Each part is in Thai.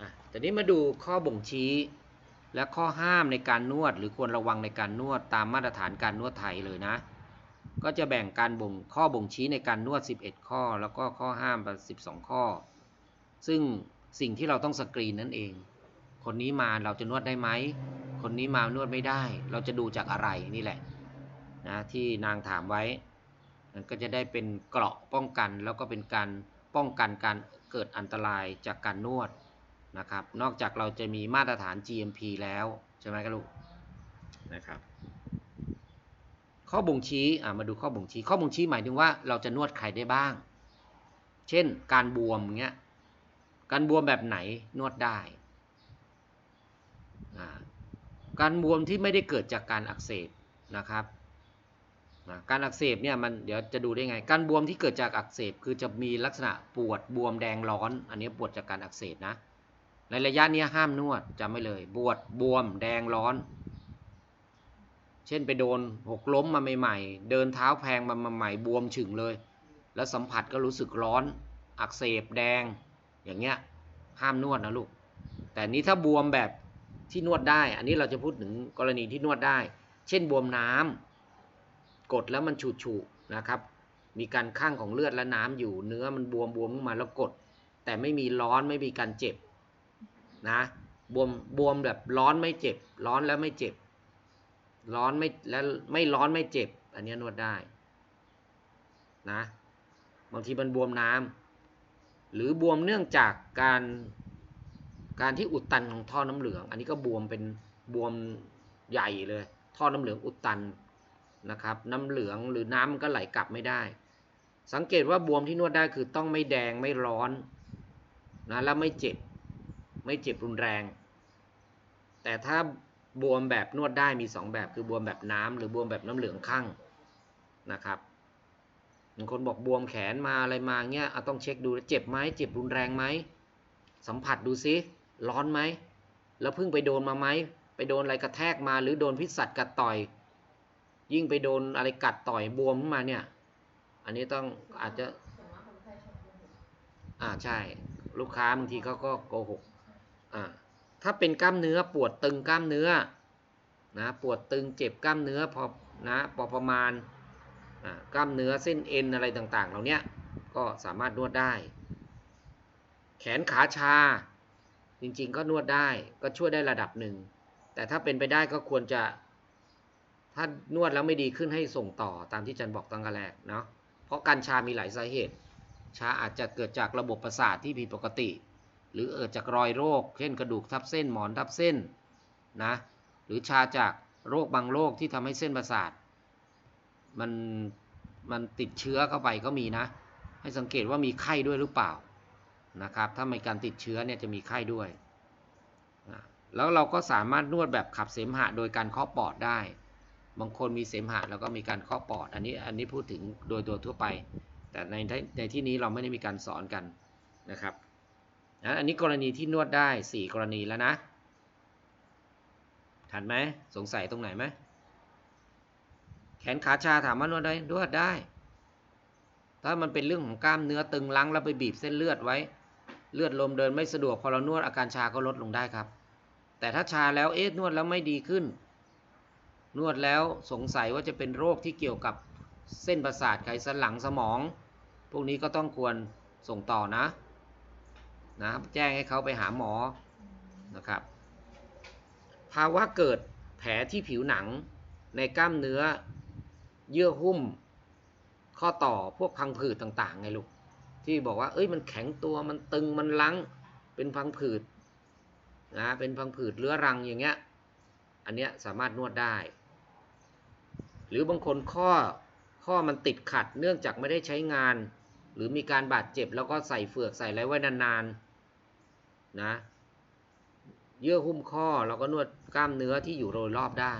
อะแต่นี้มาดูข้อบ่งชี้ และข้อห้ามในการนวด หรือควรระวังในการนวดตามมาตรฐานการนวดไทยเลยนะ ก็จะแบ่งการบ่งข้อบ่งชี้ในการนวด 11 ข้อ แล้วก็ข้อห้ามไป12 ข้อ ซึ่งสิ่งที่เราต้องสกรีนนั่นเอง คนนี้มาเราจะนวดได้ไหม คนนี้มานวดไม่ได้ เราจะดูจากอะไรนี่แหละนะที่นางถามไว้มันก็จะได้เป็นเกราะป้องกันแล้วก็เป็นการ ป้องกันการเกิดอันตรายจากการนวดนะครับ นอกจากเราจะมีมาตรฐาน GMP แล้วใช่ไหมครับลูกนะครับ ข้อบ่งชี้อ่ามาดูข้อบ่งชี้ ข้อบ่งชี้หมายถึงว่าเราจะนวดใครได้บ้าง เช่น การบวมเงี้ย การบวมแบบไหนนวดได้ การบวมที่ไม่ได้เกิดจากการอักเสบนะครับ นะการอักเสบเนี่ยมันเดี๋ยวจะดูได้ไง การบวมที่เกิดจากอักเสบคือจะมีลักษณะปวดบวมแดงร้อน อันนี้ปวดจากการอักเสบนะในระยะนี้ห้ามนวดจำไว้เลยบวดบวมแดงร้อน เช่นไปโดนหกล้มมาใหม่ๆเดินเท้าแพงมาใหม่ๆบวมฉึงเลย แล้วสัมผัสก็รู้สึกร้อน อักเสบแดง อย่างเงี้ยห้ามนวดนะลูกแต่นี้ถ้าบวมแบบที่นวดได้ อันนี้เราจะพูดถึงกรณีที่นวดได้ เช่นบวมน้ำ กดแล้วมันฉูดฉูนะครับ มีการข้างของเลือดและน้ำอยู่ เนื้อมันบวมบวมขึ้นมาแล้วกด แต่ไม่มีร้อนไม่มีการเจ็บนะบวมบวมแบบร้อนไม่เจ็บ ร้อนแล้วไม่เจ็บ ร้อนไม่แล้วไม่ร้อนไม่เจ็บ อันนี้นวดได้นะบางทีมันบวมน้ำหรือบวมเนื่องจากการการที่อุดตันของท่อน้ำเหลือง อันนี้ก็บวมเป็นบวมใหญ่เลย ท่อน้ำเหลืองอุดตัน นะครับ น้ำเหลืองหรือน้ำมันก็ไหลกลับไม่ได้ สังเกตว่าบวมที่นวดได้คือต้องไม่แดงไม่ร้อนนะแล้วไม่เจ็บไม่เจ็บรุนแรง แต่ถ้าบวมแบบนวดได้มี 2 แบบคือบวมแบบน้ำหรือบวมแบบน้ำเหลืองข้างนะครับบางคนบอกบวมแขนมาอะไรมาเงี้ยเอาต้องเช็คดูเจ็บไหมเจ็บรุนแรงไหมสัมผัสดูซิร้อนไหมแล้วเพิ่งไปโดนมาไหมไปโดนอะไรกระแทกมา หรือโดนพิษสัตว์กัดต่อย ยิ่งไปโดนอะไรกัดต่อยบวมขึ้นมาเนี่ย อันนี้ต้องอาจจะ อ่าใช่ ลูกค้าบางทีเขาก็โกหก อ่า ถ้าเป็นกล้ามเนื้อปวดตึงกล้ามเนื้อ นะ ปวดตึงเจ็บกล้ามเนื้อพอ นะ พอประมาณ อ่า กล้ามเนื้อเส้นเอ็นอะไรต่าง ๆ เหล่านี้ก็สามารถนวดได้ แขนขาชา จริง ๆ ก็นวดได้ ก็ช่วยได้ระดับหนึ่ง แต่ถ้าเป็นไปได้ก็ควรจะ ถ้านวดแล้วไม่ดีขึ้นให้ส่งต่อตามที่จันบอกตั้งแต่แรกเนาะเพราะการชามีหลายสาเหตุ ชาอาจจะเกิดจากระบบประสาทที่ผิดปกติ หรือเกิดจากรอยโรค เช่นกระดูกทับเส้นหมอนทับเส้นนะหรือชาจากโรคบางโรคที่ทำให้เส้นประสาทมันมันติดเชื้อเข้าไปก็มีนะ ให้สังเกตว่ามีไข้ด้วยหรือเปล่านะครับ ถ้ามีการติดเชื้อเนี่ยจะมีไข้ด้วย แล้วเราก็สามารถนวดแบบขับเสมหะโดยการเคาะปอดได้ บางคนมีเสมหะแล้วก็มีการเคาะปอด อันนี้อันนี้พูดถึงโดยตัวทั่วไป แต่ในในที่นี้เราไม่ได้มีการสอนกันนะครับนะอันนี้กรณีที่นวดได้ 4 กรณีแล้วนะ ทันไหมสงสัยตรงไหนไหมแขนขาชาถามว่านวดได้นวดได้ ถ้ามันเป็นเรื่องของกล้ามเนื้อตึงลังแล้วไปบีบเส้นเลือดไว้ เลือดลมเดินไม่สะดวกพอเรานวดอาการชาก็ลดลงได้ครับ แต่ถ้าชาแล้วเอ๊ะนวดแล้วไม่ดีขึ้น นวดแล้วสงสัยว่าจะเป็นโรคที่เกี่ยวกับเส้นประสาทไขสันหลังสมอง พวกนี้ก็ต้องควรส่งต่อนะนะแจ้งให้เขาไปหาหมอนะครับ ภาวะเกิดแผลที่ผิวหนังในกล้ามเนื้อเยื่อหุ้ม ข้อต่อพวกพังผืดต่างๆไงลูกที่บอกว่าเอ้ยมันแข็งตัวมันตึงมันลังเป็นพังผืดนะเป็นพังผืดเรื้อรังอย่างเงี้ยอันเนี้ยสามารถนวดได้ หรือบางคนข้อข้อมันติดขัดเนื่องจากไม่ได้ใช้งาน หรือมีการบาดเจ็บแล้วก็ใส่เฟือกใส่อะไรไว้นานๆนะเยื่อหุ้มข้อเราก็นวดกล้ามเนื้อที่อยู่โดยรอบได้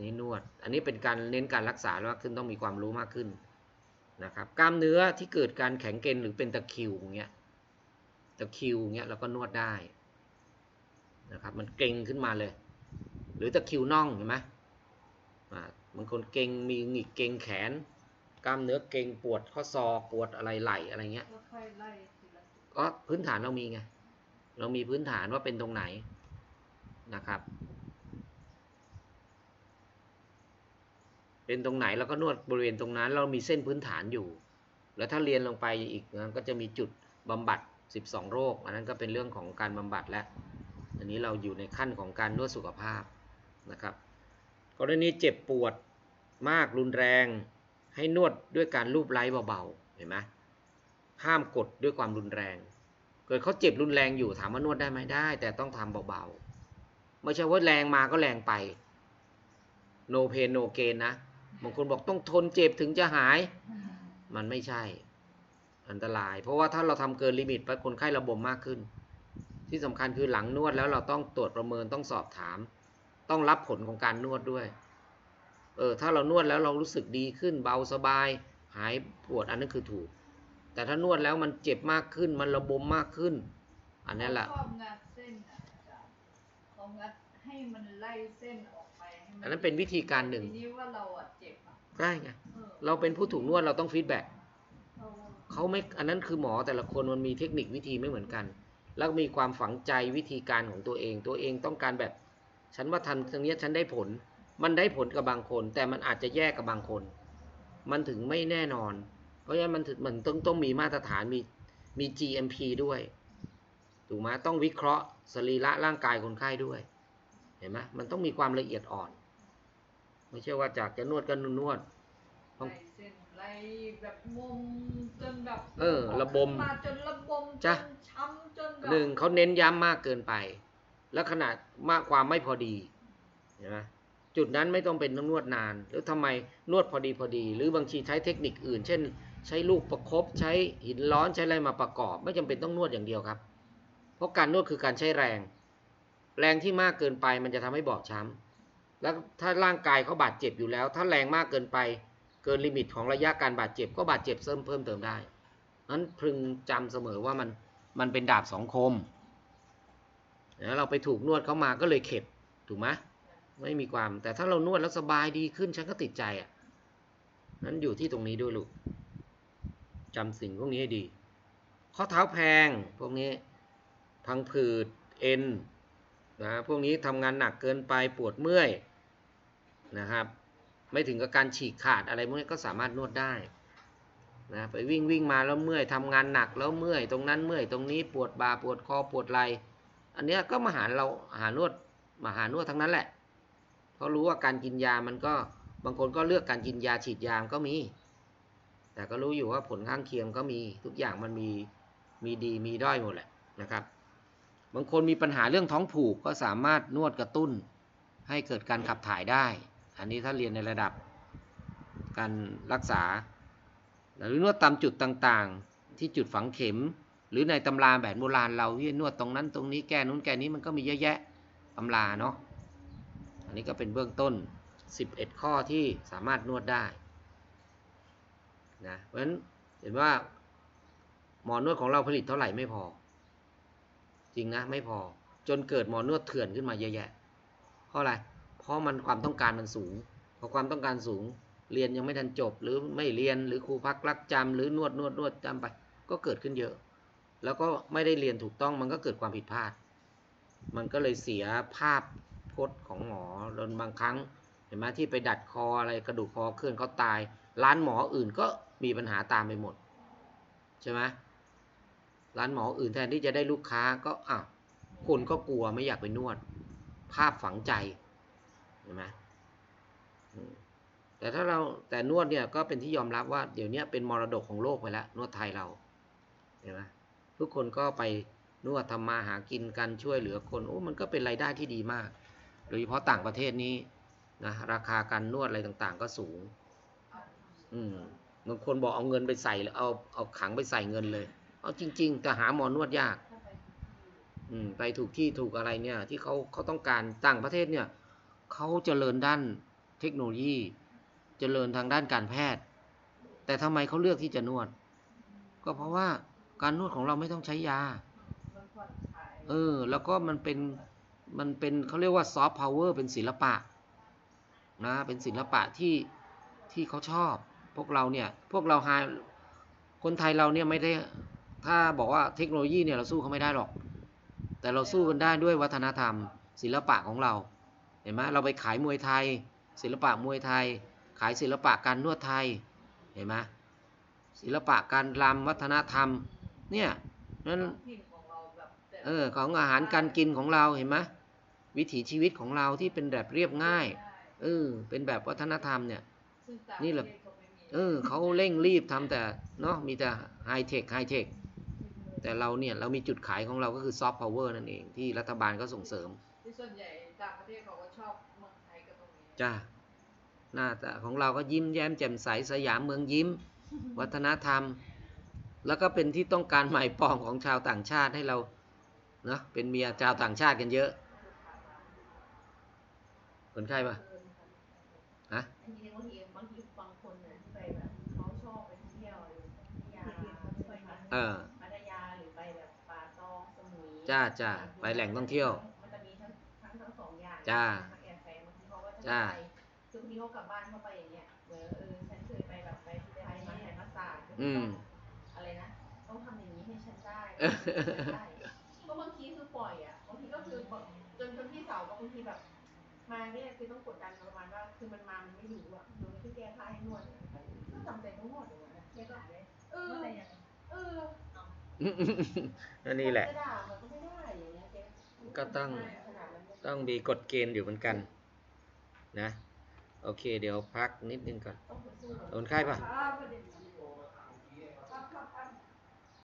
นี่นวด อันนี้เป็นการเน้นการรักษามากขึ้นต้องมีความรู้มากขึ้นนะครับกล้ามเนื้อที่เกิดการแข็งเกร็งหรือเป็นตะคิวอย่างเงี้ยตะคิวเงี้ยเราก็นวดได้นะครับมันเกร็งขึ้นมาเลย หรือตะคิวน่องเห็นไหม บางคนเกร็งมีหงิกเกร็งแขน กล้ามเนื้อเกร็งปวดข้อศอกปวดอะไรไหล่อะไรเงี้ยก็ค่อยไล่ทีละก็พื้นฐานเรามีไงเรามีพื้นฐานว่าเป็นตรงไหนนะครับ เป็นตรงไหนเราก็นวดบริเวณตรงนั้น เรามีเส้นพื้นฐานอยู่ แล้วถ้าเรียนลงไปอีกนะก็จะมีจุดบำบัด 12 โรค อันนั้นก็เป็นเรื่องของการบำบัดแล้วอันนี้เราอยู่ในขั้นของการนวดสุขภาพนะครับ กรณีเจ็บปวดมากรุนแรง ให้นวดด้วยการลูบไล้เบาๆเห็นไหมห้ามกดด้วยความรุนแรง เกิดเขาเจ็บรุนแรงอยู่ถามว่านวดได้ไหมได้ แต่ต้องทำเบาๆไม่ใช่ว่าแรงมาก็แรงไป no pain no gain นะบางคนบอกต้องทนเจ็บถึงจะหาย มันไม่ใช่ อันตราย เพราะว่าถ้าเราทำเกินลิมิตไปคนไข้ระบมมากขึ้น ที่สำคัญคือหลังนวดแล้วเราต้องตรวจประเมินต้องสอบถาม ต้องรับผลของการนวดด้วย เออ ถ้าเรานวดแล้วเรารู้สึกดีขึ้นเบาสบาย หายปวดอันนั้นคือถูก แต่ถ้านวดแล้วมันเจ็บมากขึ้นมันระบมมากขึ้น อันนั้นแหละชอบงัดเส้นอะอาจารย์เขางัดให้มันไล่เส้นออกไปให้มัอันนั้นเป็นวิธีการหนึ่งทีนี้ว่าเราอะเจ็บอะได้ไงออเราเป็นผู้ถูกนวดเราต้องฟีดแบ็กเราเขาไม่อันนั้นคือหมอแต่ละคนมันมีเทคนิควิธีไม่เหมือนกัน แล้วมีความฝังใจวิธีการของตัวเอง ตัวเองต้องการแบบ ฉันว่าทำตรงเนี้ยฉันได้ผล มันได้ผลกับบางคน แต่มันอาจจะแย่กับบางคน มันถึงไม่แน่นอน เพราะฉะนั้นมันถึงมันต้องต้องมีมาตรฐานมีมี GMP ด้วยถูกไหมต้องวิเคราะห์สรีระร่างกายคนไข้ด้วย เห็นไหมมันต้องมีความละเอียดอ่อน ไม่ใช่ว่าจากจะนวดก็นวดต้องไล่เส้นไล่แบบมุมจนแบบเออระบมมาจนระบมจจ้ะนช้ำจนแบบหนึ่งเขาเน้นย้ำมากเกินไป แล้วขนาดมากความไม่พอดีเห็นไหมจุดนั้นไม่ต้องเป็นต้องนวดนาน แล้วทำไมนวดพอดีพอดี หรือบางทีใช้เทคนิคอื่น เช่น ใช้ลูกประคบใช้หินร้อนใช้อะไรมาประกอบ ไม่จำเป็นต้องนวดอย่างเดียวครับ เพราะการนวดคือการใช้แรง แรงที่มากเกินไปมันจะทำให้บอบช้ำแล้วถ้าร่างกายเขาบาดเจ็บอยู่แล้ว ถ้าแรงมากเกินไป เกินลิมิตของระยะการบาดเจ็บก็บาดเจ็บเพิ่มเพิ่มเติมได้นั้นพึงจำเสมอว่ามันมันเป็นดาบสองคม นะเราไปถูกนวดเข้ามาก็เลยเข็ดถูกไหมไม่มีความ แต่ถ้าเรานวดแล้วสบายดีขึ้นฉันก็ติดใจอะนั้นอยู่ที่ตรงนี้ด้วยลูกจำสิ่งพวกนี้ให้ดี ข้อเท้าแพงพวกนี้พังผืดเอ็นนะพวกนี้ทำงานหนักเกินไปปวดเมื่อยนะครับ ไม่ถึงกับการฉีกขาดอะไรพวกนี้ก็สามารถนวดได้นะไปวิ่งวิ่งมาแล้วเมื่อยทำงานหนักแล้วเมื่อยตรงนั้นเมื่อยตรงนี้ปวดบ่าปวดคอปวดไหล่ อันเนี้ยก็มาหาเราหานวดมาหานวดทั้งนั้นแหละ เพราะรู้ว่าการกินยามันก็บางคนก็เลือกการกินยาฉีดยามก็มี แต่ก็รู้อยู่ว่าผลข้างเคียงก็มีทุกอย่างมันมีมีดีมีด้อยหมดแหละนะครับ บางคนมีปัญหาเรื่องท้องผูกก็สามารถนวดกระตุ้น ให้เกิดการขับถ่ายได้ อันนี้ถ้าเรียนในระดับการรักษา หรือนวดตามจุดต่างๆ ที่จุดฝังเข็ม หรือในตำราแผนโบราณเราที่นวดตรงนั้นตรงนี้แก้นู้นแก้นี้มันก็มีเยอะแยะตำราเนาะอันนี้ก็เป็นเบื้องต้น 11 ข้อที่สามารถนวดได้นะเพราะฉะนั้นเห็นว่าหมอนวดของเราผลิตเท่าไหร่ไม่พอ จริงนะไม่พอ จนเกิดหมอนวดเถื่อนขึ้นมาเยอะแยะ เพราะอะไร เพราะมันความต้องการมันสูงพอความต้องการสูง เรียนยังไม่ทันจบ หรือไม่เรียนหรือครูพักรักจำหรือนวดนวดนวดจำไป ก็เกิดขึ้นเยอะ แล้วก็ไม่ได้เรียนถูกต้องมันก็เกิดความผิดพลาด มันก็เลยเสียภาพพจน์ของหมอจนบางครั้งเห็นไหมที่ไปดัดคออะไรกระดูกคอเคลื่อนเขาตาย ร้านหมออื่นก็มีปัญหาตามไปหมดใช่ไหมร้านหมออื่นแทนที่จะได้ลูกค้าก็อะคนก็กลัวไม่อยากไปนวด ภาพฝังใจเห็นไหมอืมแต่ถ้าเราแต่นวดเนี่ยก็เป็นที่ยอมรับว่าเดี๋ยวนี้เป็นมรดกของโลกไปแล้วนวดไทยเราเห็นไหม ทุกคนก็ไปนวดทำมาหากินกันช่วยเหลือคนโอ้มันก็เป็นรายได้ที่ดีมาก โดยเฉพาะต่างประเทศนี้นะราคาการนวดอะไรต่างๆ ก็สูง อืมบางคนบอกเอาเงินไปใส่แล้วเอาเอาขังไปใส่เงินเลย เอาจริง ๆ แต่หาหมอนวดยากถ้าไปที่อืมไปถูกที่ถูกอะไรเนี่ย ที่เขาเขาต้องการต่างประเทศเนี่ยเขาเจริญด้านเทคโนโลยี เจริญทางด้านการแพทย์ แต่ทำไมเขาเลือกที่จะนวด ก็เพราะว่า การนวดของเราไม่ต้องใช้ยามันผ่อนคลายเออ แล้วก็มันเป็น มันเป็นเขาเรียกว่าซอฟต์พาวเวอร์เป็นศิลปะนะ เป็นศิลปะที่ที่เขาชอบ พวกเราเนี่ย พวกเราหาคนไทยเราเนี่ยไม่ได้ ถ้าบอกว่าเทคโนโลยีเนี่ยเราสู้เขาไม่ได้หรอก แต่เราสู้กันได้ด้วยวัฒนธรรม ศิลปะของเรา เห็นไหมเราไปขายมวยไทย ศิลปะมวยไทย ขายศิลปะการนวดไทย เห็นไหมศิลปะการรำวัฒนธรรม เนี่ยนั้นถิ่นของเราแบบแต่เออของอาหารการกินของเราเห็นไหมวิถีชีวิตของเราที่เป็นแบบเรียบง่ายเออเป็นแบบวัฒนธรรมเนี่ยซึ่งต่างนี่แหละประเทศเขาไม่มีเออเขาเร่งรีบทำแต่เนาะมีแต่ไฮเทคไฮเทคแต่เราเนี่ยเรามีจุดขายของเราก็คือซอฟต์พาวเวอร์นั่นเองที่รัฐบาลก็ส่งเสริมที่ส่วนใหญ่ต่างประเทศเขาก็ชอบเมืองไทยกับตรงนี้จ้าหน้าตาของเราก็ยิ้มแย้มแจ่มใสสยามเมืองยิ้ม วัฒนธรรม แล้วก็เป็นที่ต้องการหมายปองของชาวต่างชาติให้เราเนาะเป็นเมียชาวต่างชาติกันเยอะคนไข้ปะฮะอันนี้บางทีบางทีบางคนเนี่ยที่ไปแบบเขาชอบไปเที่ยวอะไรพัทยาเออพัทยาหรือไปแบบป่าตองสมุยจ้าจ้าไปแหล่งท่องเที่ยวมันจะมีทั้งทั้งทั้งสองอย่างจ้าทั้งแอร์แฟร์บางทีเขาก็จะจ้าไปคือบางทีเขากลับบ้านเขาไปอย่างเงี้ยเหมือนเออฉันเคยไปแบบไปที่ไทยมาไทยมาศาสตร์ก็อืต้อม ก็บางทีคือปล่อยอะบางทีก็คือแบบจนจนพี่สาวก็บางทีแบบ มาเนี่ยคือต้องกดดันประมาณว่า คือมันมามันไม่อยู่อะหนูที่แก้ผ้าให้นวดก็จำใจต้งนวดอย่างนั้นนะแกก็เออเอออันนี้แหละ ก็ต้องต้องมีกฎเกณฑ์อยู่เหมือนกัน นะ โอเค เดี๋ยวพักนิดนึงก่อนต้องไปสู้กับคนไข้ป่ะ